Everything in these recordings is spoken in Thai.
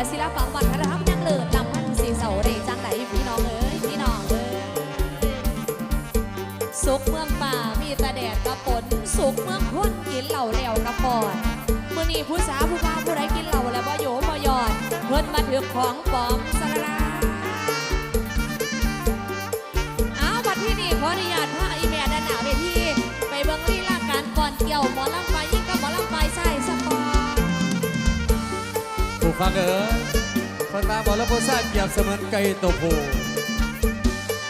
และศิลปะวัฒนธรรมยังเลิศลำพันสีเสาเรจังไหนพี่น้องเอ้ยพี่น้องเอ้ยสุกเมืองป่ามีตะแดดกระปนสุกเมืองคนกินเหล่าแล้วกระปอนมื่อนี้ผู้สาวผู้บ่าผู้ใดกินเหล่าแล้วบ่โยบ่ยอดเพิ่นมาถือของปลอมส ฟังเอ๋ยคนมาบอกแล้วโพซ่าเปรียบเสมือนไก่ตัวผู้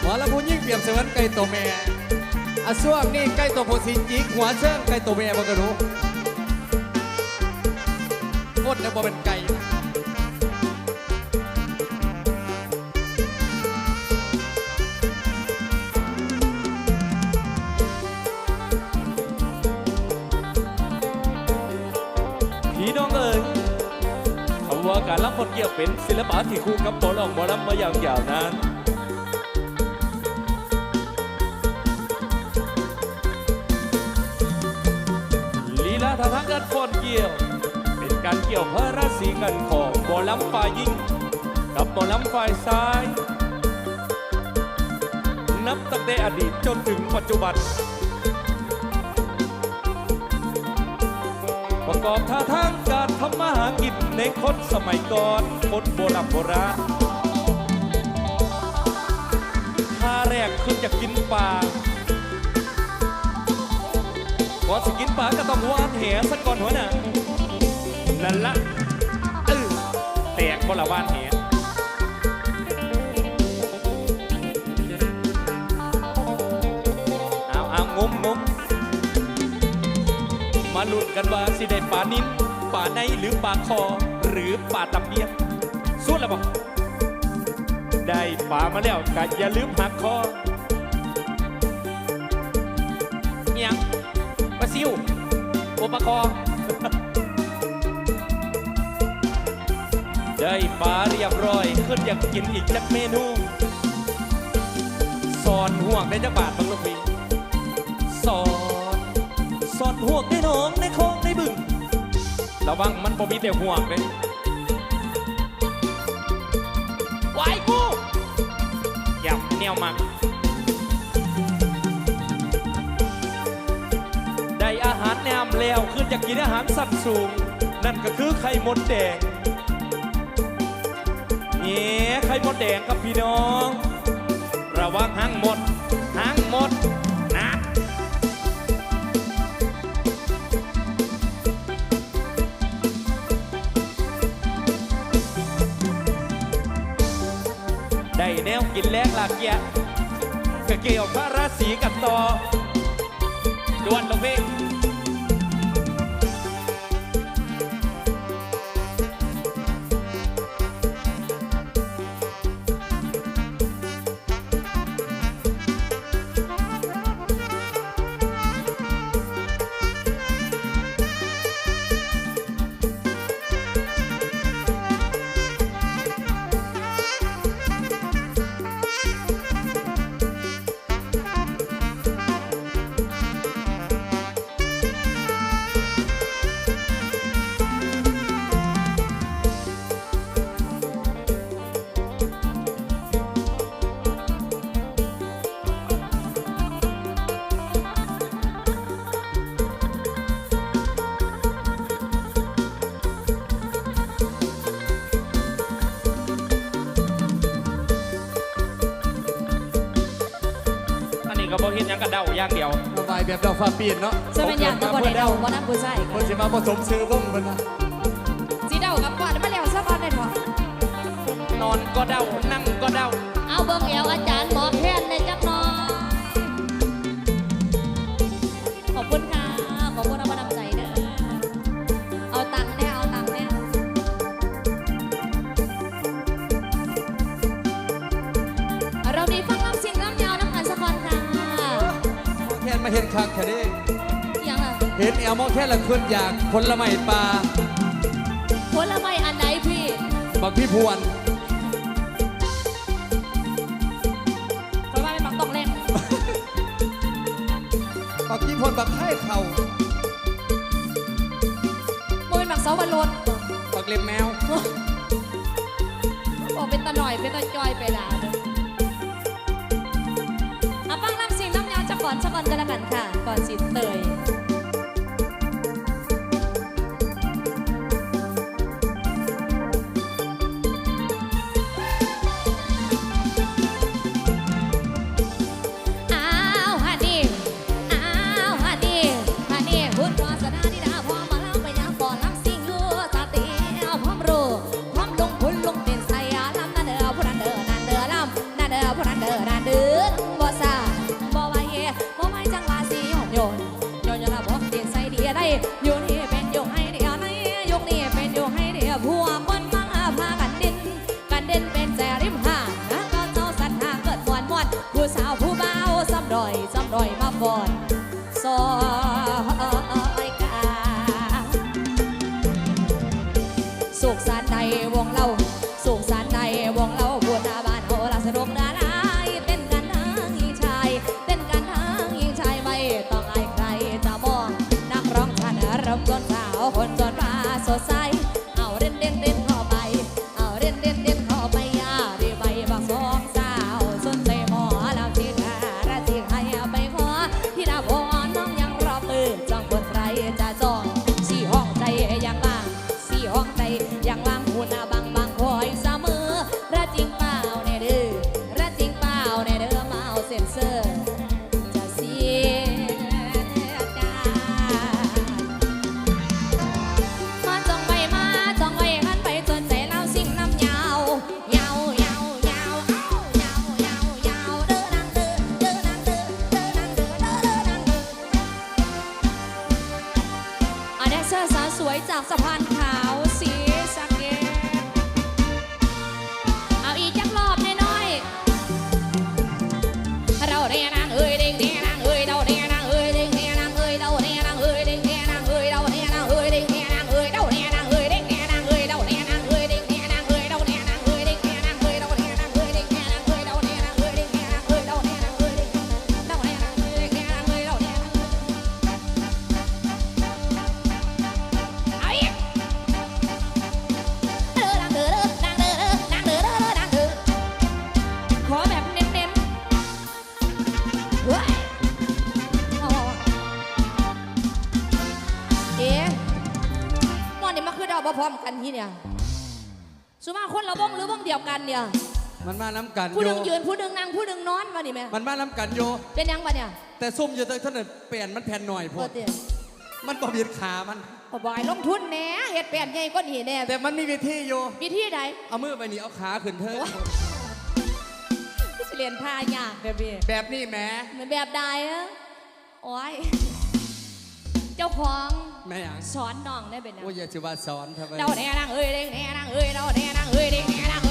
หมอล้วผู้ยิ่งเปรียบเสมือนไก่ตัวแม่อาช่วงนี้ไก่ตัวผู้สิจิกหัวเชิงไก่ตัวแม่บ่กระรู้งดแล้วบ่เป็นไก่ การรับคนเกี่ยวเป็นศิลปะที่คู่กับหมอลองหมอลำมาอย่างยาวนานลีลาท่าทางการฟอนเกี่ยว เป็นการเกี่ยวพระราศีกันของหมอลำฝ่ายหญิงกับหมอลำฝ่ายซ้าย นับตั้งแต่อดีตจนถึงปัจจุบันประกอบท่าทางการทำมาหากิน ในคนสมัยก่อนคนโบราณโบราณท่าแรกคือจะกินปลาก่อนจะกินปลาก็ต้องวานแหสักก่อนหัวหน่ะนั่นละเออแตกบละวานแหเอาเอางมงมมาลุ้นกันว่าสิได้ป่านิ้นป่าในหรือป่าคอ หรือป่าตำเบียบสู้แล้วบอกได้ป่ามาแล้วก็อย่าลืมหักคอเอียงปลาซิวโอปลาคอ ได้ปลาเรียบร้อยขึ้นอยากกินอีกจักเมนูสอนห่วงได้จักบาทบางลูกพี่สอนสอดห่วงในหนองในคอ ระวังมันบ่มีแต่ห่วงเลยไว้กูอย่าแนวมักได้อาหารแนมแล้วขึ้นอยากกินอาหารสัตว์สูง นั่นก็คือไข่มดแดงเย้ไข่มดแดงครับพี่น้อง ระวังหางหมดหางหมด แนวกินแลกหลากเกียก็เกี่ยวพระราศีกันต่อ ก็บ่เห็นหยังกับเดาอย่างเดียว สบายแบบดอกฟ้าปีนเนาะจะเป็นอย่างตัวบ่ได้เดาบ่นั่งผู้ชายคนสิมาผสมซื้อวงมันนะสีเดากับกวาดมาแล้วซะก่อนได้บ่นอนก็เดานั่งก็เดาเอาเบิ่งเอวอาจารย์หมอแค้นในจักหน่อย เห็นคักแค่นี้เห็นเอลโมแค่ละคนอยากผลไม้ปลาผลไม้อันไหนพี่บักพี่พวนผลไม้เป็นบักตองเล็กบักพี่พวนบักไข่เขาโมเป็นบักเสาบอลลนบักเล็บแมวโอ้เป็นตะหน่อยเป็นตะจอยไปด่ อนชะก่อนก็แล้วกันค่ะ ก่อนสิเตย บ่พร้อมกันที่เนี่ยสุมาคนเราบ้องหรือบ้องเดียวกันเนี่ย มันมาน้ำกันผู้ดึงยืนผู้ดึงนั่งผู้ดึงนอนมาหนิแม่มันมาน้ำกันโย เป็นยังปะเนี่ยแต่ส้มเยู่ตรงถนนเปลี่ยนมันแผ่นหน่อยพอเปิดเตียมันปอบยืดขามัน ขอบอยลงทุนแหนะเฮ็ดแปลนใหญ่ก็หนีแน่แต่มันมีวิธีโย วิธีใด เอามือไปหนีเอาขาขึ้นเธอว้าย ที่สิเรียนท่ายากแบบนี้แบบนี้แหม เหมือนแบบใดอะโอ้ยเจ้าของ แม่ยังสอนน้องได้เป็นหยังโอ้ยอย่ว่าสอนทำไม เดาแน่นางเอ้ยเด้งแน่นางเอ้ยเดาแน่นางเอ้ยเด้งแน่นางเอ้ย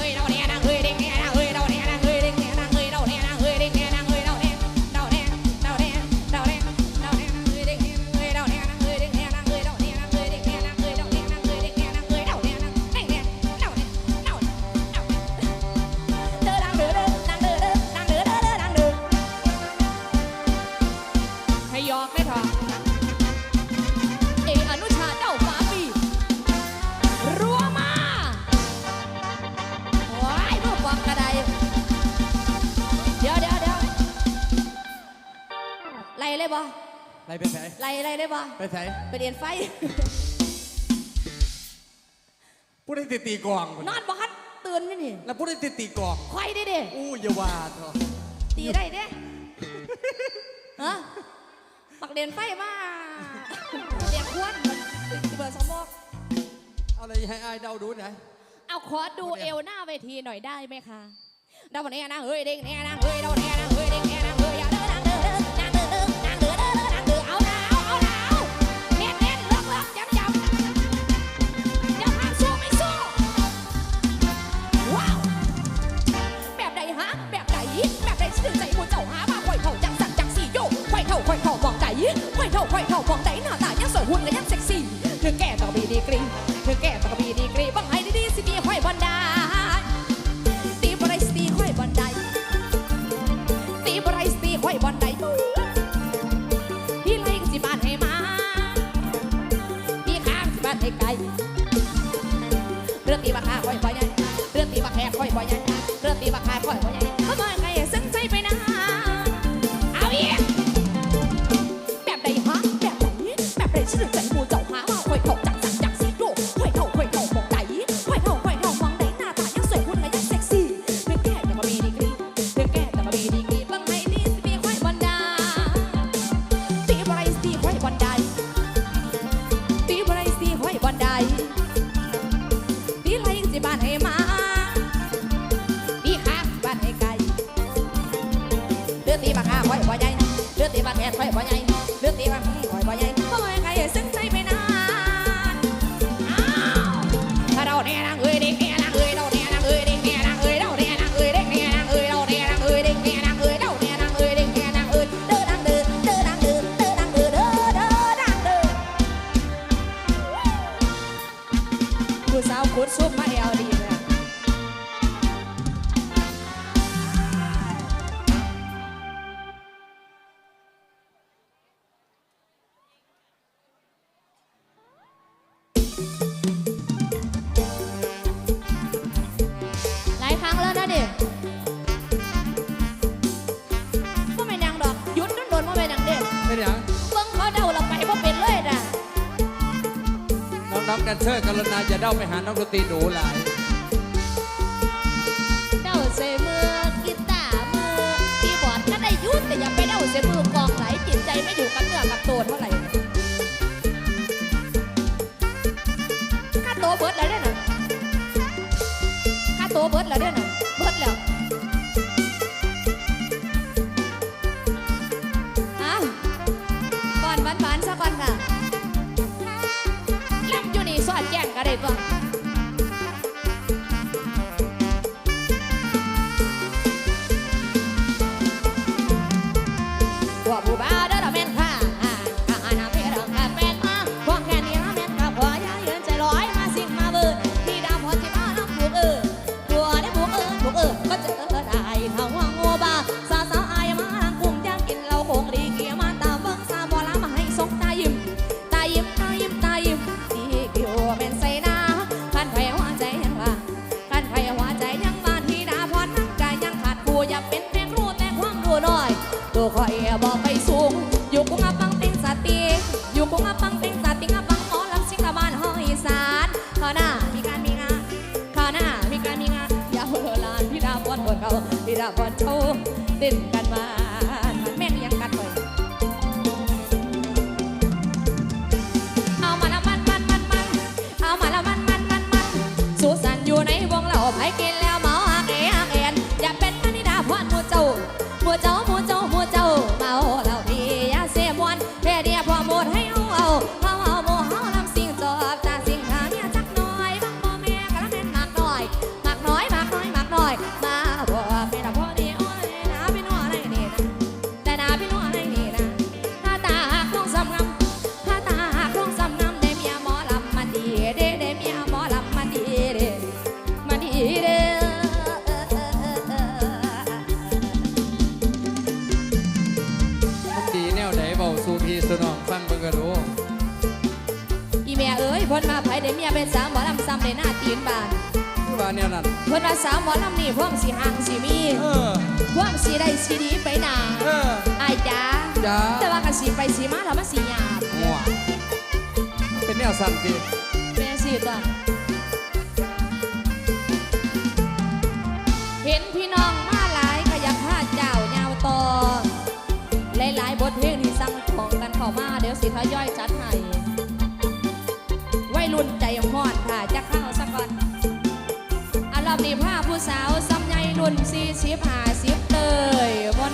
บ่ ไปไสไปเดียนไฟ ผู้ไดติตีกลองนอนบ่ฮัดตื่นอยู่นี่แล้วผู้ไดติตีกลองควายได้เด้อู้ย่าว่าเถอะตีได้เด้ฮะปักเดียนไฟมาเดียกควนเบอร์สองบอกอะไรให้อายเดาดูหน่อยเอาขอดูเอวหน้าเวทีหน่อยได้ไหมคะเดาวันนี้นะเฮ้ยเด้งเนี่ยนะเฮ้ยเดาวันนี้ น้องๆแดนเซอร์กรุณาจะเด้าไปหาน้องดนตรีหนูหลายเด้าใส่มือกีตาร์มือคีย์บอร์ดก็ได้ยุดแต่อย่าไปเด้าใส่มือกองไหลจิตใจไม่อยู่กับเนื้อกับตัวเท่าไหร่ค่าตัวเบิร์ดแล้วเนี่ยนะค่าตัวเบิร์ดแล้วเนี่ยนะ ผู้บ่าวเด้อละแม่นค่ะข้าหน้าเพรองกับแม่นมาพวกแค่นี้ละแม่นกับพอยาเยืนใจลอยมาสิ่งมาเบิดที่ดาวพอที่มาน้ำผูกเออตัวได้ผูกเออผูกเออก็เจอได้เท่าว่างัวบ้าสาวสาวอายมาทางกรุงอยากกินเหล้าคงดีเกี่ยมาตาเบิ่งสาวบ่ลามาให้สงตายิ้มตายิ้มตายิ้มตายิ้มดีเกี่ยวแม่นใส่หน้าคันไผหัวใจยังว่าคันไผหัวใจยังว่าที่ดาพรนั่งกายยังขาดผู้อย่าเป็นแพงรู้แต่ความรู้น้อยตัวคอยบอกไป ว์ พิ่นว่าสาวหมอลำนี่พวกสิห่างสิมีเออพวกสิได้สิดีไปหนาเอออายจ้าจ้า แต่ว่าก็สิไปสิมาแล้วมันสิยากหัวเป็นแนวสั่นดีแม่สิตัวเห็นพี่น้องมาหลายก็อยากพาเจ้ายาวต่อหลายๆบทเพลงที่สั่งของกันเข้ามาเดี๋ยวสิทยอยจัดให้ ติภาพผู้สาวซำไหนุ่นสี่สิบห้าสิบเตยบน